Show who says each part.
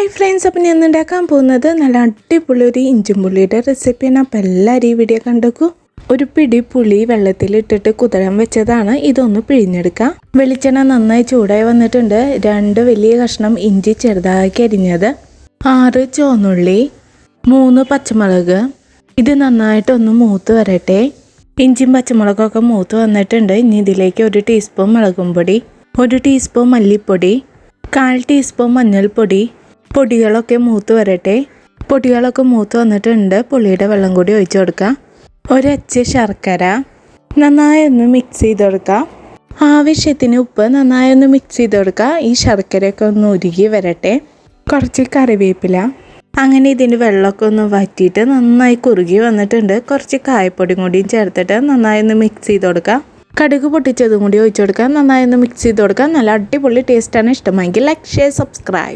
Speaker 1: Hi friends അപ്പം ഞാൻ ഉണ്ടാക്കാൻ പോകുന്നത് നല്ല അടിപൊളി ഒരു ഇഞ്ചും പുളിയുടെ റെസിപ്പിയാണ് അപ്പം എല്ലാവരും ഈ വീഡിയോ കണ്ടേക്കൂ. ഒരു പിടി പുളി വെള്ളത്തിലിട്ടിട്ട് കുതിരാൻ വെച്ചതാണ്. ഇതൊന്ന് പിഴിഞ്ഞെടുക്കാം. വെളിച്ചെണ്ണ നന്നായി ചൂടായി വന്നിട്ടുണ്ട്. രണ്ട് വലിയ കഷ്ണം ഇഞ്ചി ചെറുതാക്കി അരിഞ്ഞത്. ആറ് ചുവന്നുള്ളി. മൂന്ന് പച്ചമുളക്. ഇത് നന്നായിട്ടൊന്ന് മൂത്ത് വരട്ടെ. ഇഞ്ചിയും പച്ചമുളകൊക്കെ മൂത്ത് വന്നിട്ടുണ്ട്. ഇനി ഇതിലേക്ക് ഒരു ടീസ്പൂൺ മുളകും പൊടി ഒരു ടീസ്പൂൺ മല്ലിപ്പൊടി കാൽ ടീസ്പൂൺ മഞ്ഞൾപ്പൊടി പൊടികളൊക്കെ മൂത്ത് വരട്ടെ. പൊടികളൊക്കെ മൂത്ത് വന്നിട്ടുണ്ട്. പുളിയുടെ വെള്ളം കൂടി ഒഴിച്ചു കൊടുക്കാം. ഒരച്ച് ശർക്കര നന്നായി ഒന്ന് മിക്സ് ചെയ്ത് കൊടുക്കാം. ആവശ്യത്തിന് ഉപ്പ് നന്നായി ഒന്ന് മിക്സ് ചെയ്ത് കൊടുക്കുക ഈ ശർക്കരയൊക്കെ ഒന്ന് ഉരുകി വരട്ടെ. കുറച്ച് കറിവേപ്പില. അങ്ങനെ ഇതിന്റെ വെള്ളമൊക്കെ ഒന്ന് വറ്റിയിട്ട് നന്നായി കുറുകി വന്നിട്ടുണ്ട്. കുറച്ച് കായപ്പൊടിയും കൂടിയും ചേർത്തിട്ട് നന്നായി ഒന്ന് മിക്സ് ചെയ്ത് കൊടുക്കാം. കടുക് പൊട്ടിച്ചതും കൂടി ഒഴിച്ചു കൊടുക്കാം. നന്നായി ഒന്ന് മിക്സ് ചെയ്ത് കൊടുക്കാം. നല്ല അടിപൊളി ടേസ്റ്റാണ് ഇഷ്ടമെങ്കിൽ ലൈക്ക് ഷെയർ സബ്സ്ക്രൈബ്